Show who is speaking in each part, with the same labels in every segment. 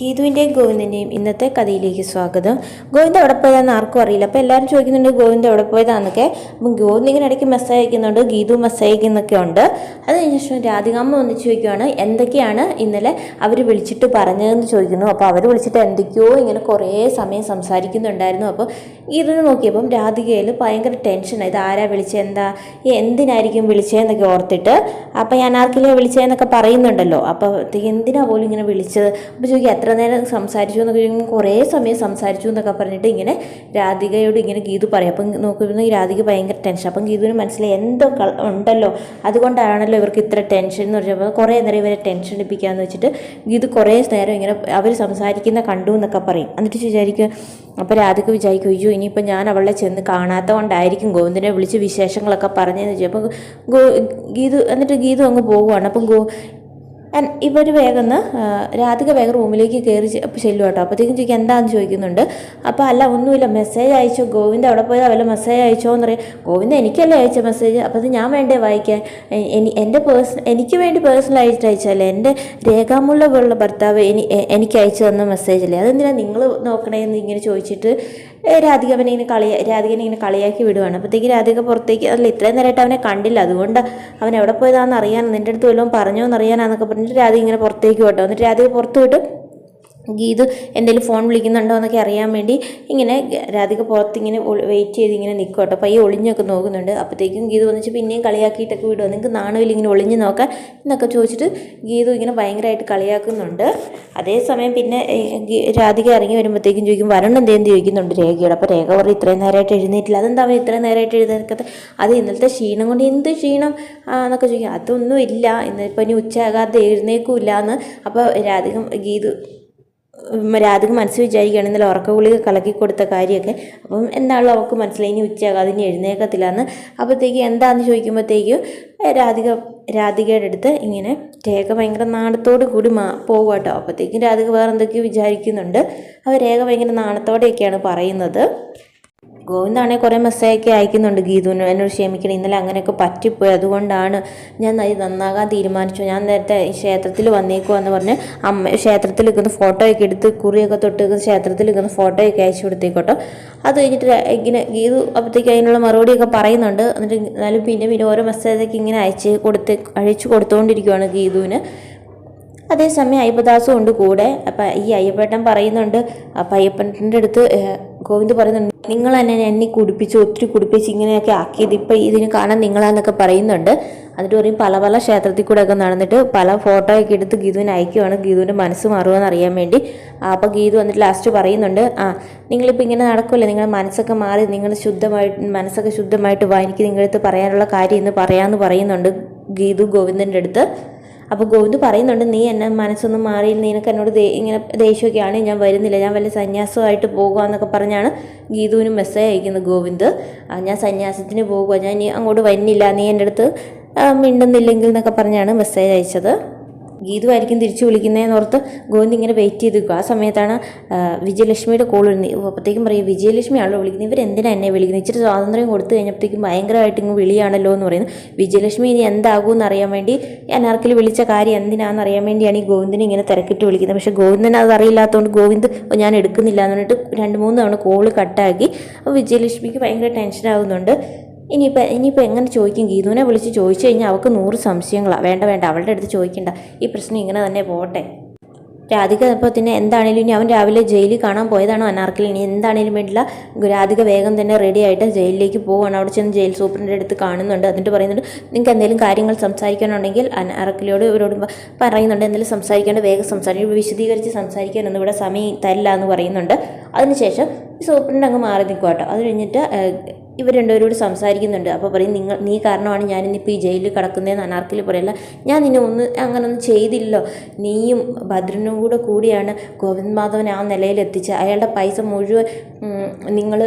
Speaker 1: ഗീതുവിന്റെയും ഗോവിന്ദന്റെയും ഇന്നത്തെ കഥയിലേക്ക് സ്വാഗതം. ഗോവിന്ദ് എവിടെ പോയതാണെന്ന് ആർക്കും അറിയില്ല. അപ്പോൾ എല്ലാവരും ചോദിക്കുന്നുണ്ട് ഗോവിന്ദ് എവിടെ പോയതാന്നൊക്കെ. അപ്പം ഗോവിന്ദ് ഇങ്ങനെ ഇടയ്ക്ക് മെസ്സേജ് അയക്കുന്നുണ്ട് ഗീതു മെസ്സേജ് അയക്കുന്നൊക്കെ ഉണ്ട്. അത് കഴിഞ്ഞ ശേഷം രാധികാമ്മ വന്ന് ചോദിക്കുകയാണ് എന്തൊക്കെയാണ് ഇന്നലെ അവർ വിളിച്ചിട്ട് പറഞ്ഞതെന്ന് ചോദിക്കുന്നു. അപ്പോൾ അവർ വിളിച്ചിട്ട് എന്തൊക്കെയോ ഇങ്ങനെ കുറേ സമയം സംസാരിക്കുന്നുണ്ടായിരുന്നു. അപ്പോൾ ഗീതുവിനെ നോക്കിയപ്പം രാധികയിൽ ഭയങ്കര ടെൻഷനായി ഇത് ആരാ വിളിച്ചത് എന്താ എന്തിനായിരിക്കും വിളിച്ചതെന്നൊക്കെ ഓർത്തിട്ട് അപ്പോൾ ഞാൻ ആർക്കില്ലേ വിളിച്ചതെന്നൊക്കെ പറയുന്നുണ്ടല്ലോ. അപ്പോൾ എന്തിനാ പോലും ഇങ്ങനെ വിളിച്ചത്? അപ്പോൾ ചോദിക്കുക എത്ര നേരം സംസാരിച്ചു എന്നൊക്കെ ചോദിക്കുമ്പോൾ കുറേ സമയം സംസാരിച്ചു എന്നൊക്കെ പറഞ്ഞിട്ട് ഇങ്ങനെ രാധികയോട് ഇങ്ങനെ ഗീതു പറയും. അപ്പം നോക്കുമ്പോൾ രാധിക ഭയങ്കര ടെൻഷൻ അപ്പം ഗീതുവിന് മനസ്സിലായി എന്തോ ഉണ്ടല്ലോ? അതുകൊണ്ടാണല്ലോ ഇവർക്ക് ഇത്ര ടെൻഷൻ എന്ന് പറഞ്ഞപ്പോൾ കുറേ നേരം ഇവരെ ടെൻഷൻ എടുപ്പിക്കാമെന്ന് വെച്ചിട്ട് ഗീതു കുറേ നേരം ഇങ്ങനെ അവർ സംസാരിക്കുന്ന കണ്ടു എന്നൊക്കെ പറയും. എന്നിട്ട് വിചാരിക്കുക അപ്പോൾ രാധിക വിചാരിക്കും അയ്യോ ഇനിയിപ്പോൾ ഞാൻ അവളെ ചെന്ന് കാണാത്ത കൊണ്ടായിരിക്കും ഗോവിന്ദനെ വിളിച്ച് വിശേഷങ്ങളൊക്കെ പറഞ്ഞതെന്ന് വെച്ചു. അപ്പോൾ ഗീതു എന്നിട്ട് ഗീതു അങ്ങ് പോവുകയാണ് അപ്പം ഗോ ഇവർ വേഗം ഒന്ന്, രാധിക വേഗം റൂമിലേക്ക് കയറി ചെല്ലും കേട്ടോ അപ്പോഴത്തേക്കും ചോദിക്കും എന്താണെന്ന് ചോദിക്കുന്നുണ്ട്. അപ്പോൾ അല്ല ഒന്നുമില്ല മെസ്സേജ് അയച്ചോ. ഗോവിന്ദ് അവിടെ പോയത് വല്ല മെസ്സേജ് അയച്ചോ എന്ന് പറയും. ഗോവിന്ദ് എനിക്കല്ലേ അയച്ച മെസ്സേജ് അപ്പോൾ അത് ഞാൻ വേണ്ടേ വായിക്കാൻ? എനി എന്റെ പേഴ്സൺ എനിക്ക് വേണ്ടി പേഴ്സണൽ ആയിട്ട് അയച്ചല്ലേ എന്റെ രേഖാമുള്ള പോലുള്ള ഭർത്താവ് എനിക്ക് അയച്ചു തന്ന മെസ്സേജ് അല്ലേ? അതെന്തിനാണ് നിങ്ങൾ നോക്കണേ എന്ന് ഇങ്ങനെ ചോദിച്ചിട്ട് രാധിക അവനെ ഇങ്ങനെ കളിയ രാധികനെ ഇങ്ങനെ കളിയാക്കി വിടുവാണ്. അപ്പോഴത്തേക്ക് രാധിക പുറത്തേക്ക് അല്ല ഇത്രയും നേരമായിട്ട് അവനെ കണ്ടില്ല. അതുകൊണ്ട് അവൻ എവിടെ പോയതാണെന്ന് അറിയാൻ നിന്റെ അടുത്ത് വല്ലതും പറഞ്ഞോ എന്നറിയാനാന്നൊക്കെ പറഞ്ഞിട്ട് രാധിക ഇങ്ങനെ പുറത്തേക്ക് വിട്ടു. എന്നിട്ട് രാധിക പുറത്ത് വിട്ട് ഗീതു എന്തെങ്കിലും ഫോൺ വിളിക്കുന്നുണ്ടോ എന്നൊക്കെ അറിയാൻ വേണ്ടി ഇങ്ങനെ രാധിക പുറത്ത് ഇങ്ങനെ വെയിറ്റ് ചെയ്ത് ഇങ്ങനെ നിൽക്കും കേട്ടോ പയ്യെ ഒളിഞ്ഞൊക്കെ നോക്കുന്നുണ്ട്. അപ്പോഴത്തേക്കും ഗീതു വന്നിട്ട് പിന്നെയും കളിയാക്കിയിട്ടൊക്കെ വിടുക നിങ്ങൾക്ക് നാണുവിൽ ഇങ്ങനെ ഒളിഞ്ഞ് നോക്കാൻ എന്നൊക്കെ ചോദിച്ചിട്ട് ഗീതു ഇങ്ങനെ ഭയങ്കരമായിട്ട് കളിയാക്കുന്നുണ്ട്. അതേസമയം പിന്നെ രാധിക ഇറങ്ങി വരുമ്പോഴത്തേക്കും ചോദിക്കും വരണം എന്തേന്ന് ചോദിക്കുന്നുണ്ട് രേഖയോട്. അപ്പോൾ രേഖ പറയും ഇത്രയും നേരമായിട്ട് എഴുന്നേറ്റില്ല. അതെന്താ അവൻ ഇത്രയും നേരമായിട്ട് എഴുന്നേൽക്കത്തെ? അത് ഇന്നലത്തെ ക്ഷീണം കൊണ്ട് എന്ത് ക്ഷീണം? എന്നൊക്കെ ചോദിക്കും. അതൊന്നും ഇല്ല ഇന്നിപ്പോൾ ഇനി ഉച്ചയാകാതെ എഴുന്നേക്കില്ല എന്ന് അപ്പോൾ രാധിക ഗീതു രാധിക മനസ്സിൽ വിചാരിക്കുകയാണ് ഇന്നലെ ഉറക്ക ഗുളിക കലക്കി കൊടുത്ത കാര്യമൊക്കെ. അപ്പം എന്താണല്ലോ അവൾക്ക് മനസ്സിലായി ഇനി ഉച്ചയാകാതെ ഇനി എഴുന്നേക്കത്തില്ല എന്ന് അപ്പോഴത്തേക്ക് എന്താണെന്ന് ചോദിക്കുമ്പോഴത്തേക്കും രാധിക രാധികയുടെ അടുത്ത് ഇങ്ങനെ രേഖ ഭയങ്കര നാണത്തോട് കൂടി മാ പോകുക കേട്ടോ. അപ്പോഴത്തേക്കും രാധിക വേറെ എന്തൊക്കെയോ വിചാരിക്കുന്നുണ്ട്. അപ്പോൾ രേഖ ഭയങ്കര നാണത്തോടെയൊക്കെയാണ് പറയുന്നത്. ഗോവിന്ദാണെങ്കിൽ കുറേ മെസ്സേജൊക്കെ അയക്കുന്നുണ്ട് ഗീതുവിന്. എന്നോട് ക്ഷമിക്കണം ഇന്നലെ അങ്ങനെയൊക്കെ പറ്റിപ്പോയി. അതുകൊണ്ടാണ് ഞാൻ നന്നാകാൻ തീരുമാനിച്ചു. ഞാൻ നേരത്തെ ക്ഷേത്രത്തിൽ വന്നേക്കുവാന്ന് പറഞ്ഞ് അമ്മ ക്ഷേത്രത്തിൽ നിൽക്കുന്ന ഫോട്ടോയൊക്കെ എടുത്ത് കുറിയൊക്കെ തൊട്ട് ക്ഷേത്രത്തിൽ നിൽക്കുന്ന ഫോട്ടോയൊക്കെ അയച്ചു കൊടുത്തേക്കോട്ടോ. അത് കഴിഞ്ഞിട്ട് ഇങ്ങനെ ഗീതു അപ്പോഴത്തേക്ക് അതിനുള്ള മറുപടിയൊക്കെ പറയുന്നുണ്ട്. എന്നിട്ട് എന്നാലും പിന്നെ പിന്നെ ഓരോ മെസ്സേജൊക്കെ ഇങ്ങനെ അയച്ച് കൊടുത്ത് അയച്ചു കൊടുത്തുകൊണ്ടിരിക്കുവാണ് ഗീതുവിന്. അതേസമയം അയ്യപ്പദാസും ഉണ്ട് കൂടെ. അപ്പം ഈ അയ്യപ്പേട്ടൻ പറയുന്നുണ്ട് അപ്പം അയ്യപ്പന്റെ അടുത്ത് ഗോവിന്ദ് പറയുന്നുണ്ട് നിങ്ങൾ തന്നെ എന്നെ കുടിപ്പിച്ച് ഒത്തിരി കുടിപ്പിച്ച് ഇങ്ങനെയൊക്കെ ആക്കിയത് ഇപ്പം ഇതിന് കാണാൻ നിങ്ങളാന്നൊക്കെ പറയുന്നുണ്ട്. എന്നിട്ട് പറയും പല പല ക്ഷേത്രത്തിൽ കൂടെ ഒക്കെ നടന്നിട്ട് പല ഫോട്ടോ ഒക്കെ എടുത്ത് ഗീതുവിന് അയക്കുവാണ് ഗീതുവിന്റെ മനസ്സ് മാറുമെന്ന് അറിയാൻ വേണ്ടി. അപ്പോൾ ഗീതു വന്നിട്ട് ലാസ്റ്റ് പറയുന്നുണ്ട് ആ നിങ്ങളിപ്പോൾ ഇങ്ങനെ നടക്കുമല്ലേ നിങ്ങളുടെ മനസ്സൊക്കെ മാറി നിങ്ങൾ ശുദ്ധമായിട്ട് മനസ്സൊക്കെ ശുദ്ധമായിട്ട് വാ എനിക്ക് നിങ്ങളുടെ അടുത്ത് പറയാനുള്ള കാര്യം ഇന്ന് പറയാമെന്ന് പറയുന്നുണ്ട് ഗീതു ഗോവിന്ദന്റെ അടുത്ത്. അപ്പോൾ ഗോവിന്ദ് പറയുന്നുണ്ട് നീ എന്നെ മനസ്സൊന്നും മാറി നിനക്ക് എന്നോട് ഇങ്ങനെ ദേഷ്യമൊക്കെയാണ് ഞാൻ വരുന്നില്ല. ഞാൻ വല്ല സന്യാസമായിട്ട് പോകുക എന്നൊക്കെ പറഞ്ഞാണ് ഗീതുവിന് മെസ്സേജ് അയക്കുന്നത് ഗോവിന്ദ്. ഞാൻ സന്യാസത്തിന് പോകുക ഞാൻ ഇനി അങ്ങോട്ട് വരുന്നില്ല. നീ എന്റെ അടുത്ത് മിണ്ടുന്നില്ലെങ്കിൽ എന്നൊക്കെ പറഞ്ഞാണ് മെസ്സേജ് അയച്ചത്. ഗീതു ആയിരിക്കും തിരിച്ചു വിളിക്കുന്നതെന്ന് ഓർത്ത് ഗോവിന്ദ് ഇങ്ങനെ വെയിറ്റ് ചെയ്ത് നിൽക്കുക ആ സമയത്താണ് വിജയലക്ഷ്മിയുടെ കോൾ വരുന്നത്. അപ്പോഴത്തേക്കും പറയും വിജയലക്ഷ്മിയാണല്ലോ വിളിക്കുന്നത്. ഇവരെന്തിനാണ് എന്നെ വിളിക്കുന്നത്? ഇച്ചിരി സ്വാതന്ത്ര്യം കൊടുത്തു കഴിഞ്ഞപ്പോഴത്തേക്കും ഭയങ്കരമായിട്ട് ഇങ്ങ് വിളിയാണല്ലോ എന്ന് പറയുന്നു. വിജയലക്ഷ്മി ഇനി എന്താകുമെന്ന് അറിയാൻ വേണ്ടി അനാർക്കിൽ വിളിച്ച കാര്യം എന്തിനാണെന്ന് അറിയാൻ വേണ്ടിയാണ് ഈ ഗോവിന്ദിനെ ഇങ്ങനെ തിരക്കിട്ട് വിളിക്കുന്നത്. പക്ഷേ ഗോവിന്ദന് അത് അറിയില്ലാത്തതുകൊണ്ട് ഗോവിന്ദ് ഞാൻ എടുക്കുന്നില്ല എന്ന് പറഞ്ഞിട്ട് രണ്ട് മൂന്ന് തവണ കോൾ കട്ടാക്കി അപ്പോൾ വിജയലക്ഷ്മിക്ക് ഭയങ്കര ടെൻഷനാകുന്നുണ്ട് ഇനിയിപ്പോൾ ഇനിയിപ്പോൾ എങ്ങനെ ചോദിക്കും? ഗീതുവിനെ വിളിച്ച് ചോദിച്ചു കഴിഞ്ഞാൽ അവൾക്ക് നൂറ് സംശയങ്ങളാണ് വേണ്ട വേണ്ട അവളുടെ അടുത്ത് ചോദിക്കണ്ട. ഈ പ്രശ്നം ഇങ്ങനെ തന്നെ പോട്ടെ. രാധിക ഇപ്പോൾ പിന്നെ എന്താണേലും ഇനി അവൻ രാവിലെ ജയിലിൽ കാണാൻ പോയതാണോ അനാർക്കിൽ ഇനി എന്താണേലും വേണ്ടില്ല. രാധിക വേഗം തന്നെ റെഡി ആയിട്ട് ജയിലിലേക്ക് പോവാണ്. അവിടെ ചെന്ന് ജയിൽ സൂപ്രണ്ടിന്റെ അടുത്ത് കാണുന്നുണ്ട്. എന്നിട്ട് പറയുന്നുണ്ട് നിങ്ങൾക്ക് എന്തെങ്കിലും കാര്യങ്ങൾ സംസാരിക്കാനുണ്ടെങ്കിൽ അനാർക്കിലോട് ഇവരോട് പറയുന്നുണ്ട്. എന്തെങ്കിലും സംസാരിക്കേണ്ട വേഗം സംസാരിക്കും വിശദീകരിച്ച് സംസാരിക്കാനൊന്നും ഇവിടെ സമയം തരില്ല എന്ന് പറയുന്നുണ്ട്. അതിനുശേഷം സൂപ്രണ്ട് അങ്ങ് മാറി നിൽക്കുക കേട്ടോ അത് കഴിഞ്ഞിട്ട് ഇവർ രണ്ടുപേരോട് സംസാരിക്കുന്നുണ്ട്. അപ്പോൾ പറയും നിങ്ങൾ നീ കാരണമാണ് ഞാനിന്നിപ്പോൾ ഈ ജയിലിൽ കിടക്കുന്നതെന്ന് അനാർക്കിൽ പറയല്ല. ഞാൻ നിന്നെ ഒന്ന് അങ്ങനൊന്നും ചെയ്തില്ലല്ലോ. നീയും ഭദ്രനും കൂടെ കൂടിയാണ് ഗോവിന്ദ് മാധവൻ ആ നിലയിൽ എത്തിച്ച് അയാളുടെ പൈസ മുഴുവൻ നിങ്ങൾ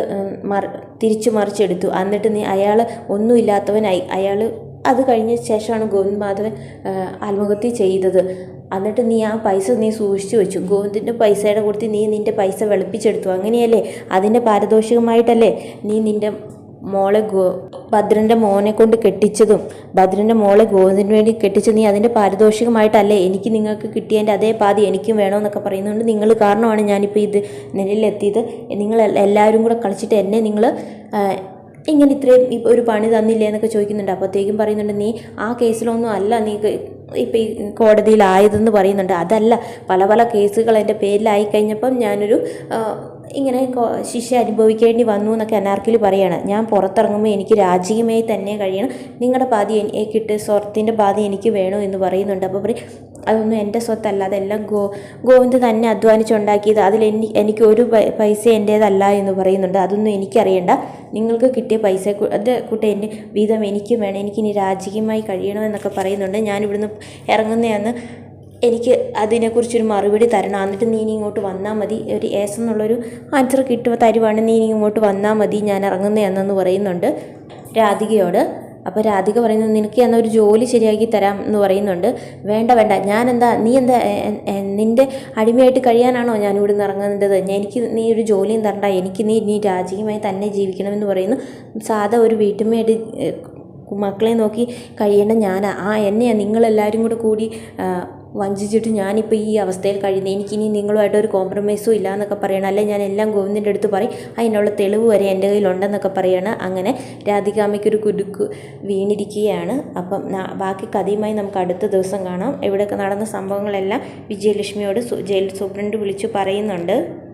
Speaker 1: മറി തിരിച്ചു മറിച്ചെടുത്തു. എന്നിട്ട് നീ അയാൾ ഒന്നുമില്ലാത്തവനായി അയാൾ അത് കഴിഞ്ഞ ശേഷമാണ് ഗോവിന്ദ് മാധവൻ ആത്മഹത്യ ചെയ്തത്. എന്നിട്ട് നീ ആ പൈസ നീ സൂക്ഷിച്ചു വെച്ചു. ഗോവിന്ദിന്റെ പൈസയുടെ കൊടുത്ത് നീ നിന്റെ പൈസ വെളുപ്പിച്ചെടുത്തു. അങ്ങനെയല്ലേ? അതിന്റെ പാരിതോഷികമായിട്ടല്ലേ നീ നിന്റെ മോളെ ഗോ ഭദ്രന്റെ മോനെ കൊണ്ട് കെട്ടിച്ചതും ഭദ്രന്റെ മോളെ ഗോവിന്ദന് വേണ്ടി കെട്ടിച്ചത് നീ അതിന്റെ പാരിതോഷികമായിട്ടല്ലേ എനിക്ക് നിങ്ങൾക്ക് കിട്ടിയതിന്റെ അതേ പാതി എനിക്കും വേണമെന്നൊക്കെ പറയുന്നുണ്ട് നിങ്ങൾ കാരണമാണ് ഞാനിപ്പോൾ ഇത് നിലയിലെത്തിയത്. നിങ്ങൾ എല്ലാവരും കൂടെ കളിച്ചിട്ട് എന്നെ നിങ്ങൾ ഇങ്ങനെ ഇത്രയും ഒരു പണി തന്നില്ലേ എന്നൊക്കെ ചോദിക്കുന്നുണ്ട്. അപ്പോഴത്തേക്കും പറയുന്നുണ്ട് നീ ആ കേസിലൊന്നും അല്ല നീ ഇപ്പം ഈ കോടതിയിലായതെന്ന് പറയുന്നുണ്ട്. അതല്ല പല പല കേസുകൾ എന്റെ പേരിലായി കഴിഞ്ഞപ്പം ഞാനൊരു ഇങ്ങനെ ശിക്ഷ അനുഭവിക്കേണ്ടി വന്നു എന്നൊക്കെ അനാർക്കിൽ പറയുകയാണ് ഞാൻ പുറത്തിറങ്ങുമ്പോൾ എനിക്ക് രാജീയമായി തന്നെ കഴിയണം. നിങ്ങളുടെ പാതി എനിക്ക് കിട്ടിയ സ്വർത്തിന്റെ പാതി എനിക്ക് വേണോ എന്ന് പറയുന്നുണ്ട്. അപ്പോൾ പറയും അതൊന്നും എന്റെ സ്വത്തല്ല. അതെല്ലാം ഗോ ഗോവിന്ദ് തന്നെ അധ്വാനിച്ചുണ്ടാക്കിയത്. അതിൽ എനി എനിക്ക് ഒരു പൈസ എന്റേതല്ല എന്ന് പറയുന്നുണ്ട്. അതൊന്നും എനിക്കറിയണ്ട. നിങ്ങൾക്ക് കിട്ടിയ പൈസ അത് കൂട്ടെ എന്റെ വീതം എനിക്കും വേണം. എനിക്കിനി രാജകീയമായി കഴിയണമെന്നൊക്കെ പറയുന്നുണ്ട്. ഞാനിവിടുന്ന് ഇറങ്ങുന്നതെന്ന് എനിക്ക് അതിനെക്കുറിച്ചൊരു മറുപടി തരണം. എന്നിട്ട് നീ ഇനി ഇങ്ങോട്ട് വന്നാൽ മതി. ഒരു ഏസ് എന്നുള്ളൊരു ആൻസർ കിട്ടുക തരുവാണ്. നീ ഇനി ഇങ്ങോട്ട് വന്നാൽ മതി. ഞാൻ ഇറങ്ങുന്നതെന്നു പറയുന്നുണ്ട്. രാധികയോട് അപ്പോൾ രാധിക പറയുന്നത് നിനക്ക് ഞാൻ ഒരു ജോലി ശരിയാക്കി തരാം എന്ന് പറയുന്നുണ്ട്. വേണ്ട വേണ്ട. ഞാൻ എന്താ നീ എന്താ നിന്റെ അടിമയായിട്ട് കഴിയാനാണോ ഞാൻ ഇവിടെ നിന്ന് ഇറങ്ങുന്നത് എനിക്ക് നീ ഒരു ജോലിയും തരണ്ട. എനിക്ക് നീ നീ രാജകീയമായി തന്നെ ജീവിക്കണമെന്ന് പറയുന്നു. സാധാ ഒരു വീട്ടുമ്മയായിട്ട് മക്കളെ നോക്കി കഴിയേണ്ട ഞാൻ ആ എന്നെയാണ് നിങ്ങളെല്ലാവരും കൂടെ കൂടി വഞ്ചിച്ചിട്ട് ഞാനിപ്പോൾ ഈ അവസ്ഥയിൽ കഴിയുന്നത്. എനിക്കിനി നിങ്ങളുമായിട്ട് ഒരു കോംപ്രമൈസും ഇല്ല എന്നൊക്കെ പറയണം. അല്ലെങ്കിൽ ഞാൻ എല്ലാം ഗോവിന്ദന്റെ അടുത്ത് പറയും. അതിനുള്ള തെളിവ് വരെ എന്റെ കയ്യിലുണ്ടെന്നൊക്കെ പറയണം. അങ്ങനെ രാധികാമയ്ക്കൊരു കുടുക്ക് വീണിരിക്കുകയാണ്. അപ്പം ബാക്കി കഥയുമായി നമുക്ക് അടുത്ത ദിവസം കാണാം. ഇവിടെയൊക്കെ നടന്ന സംഭവങ്ങളെല്ലാം വിജയലക്ഷ്മിയോട് ജയിൽ സൂപ്രണ്ട് വിളിച്ചു പറയുന്നുണ്ട്.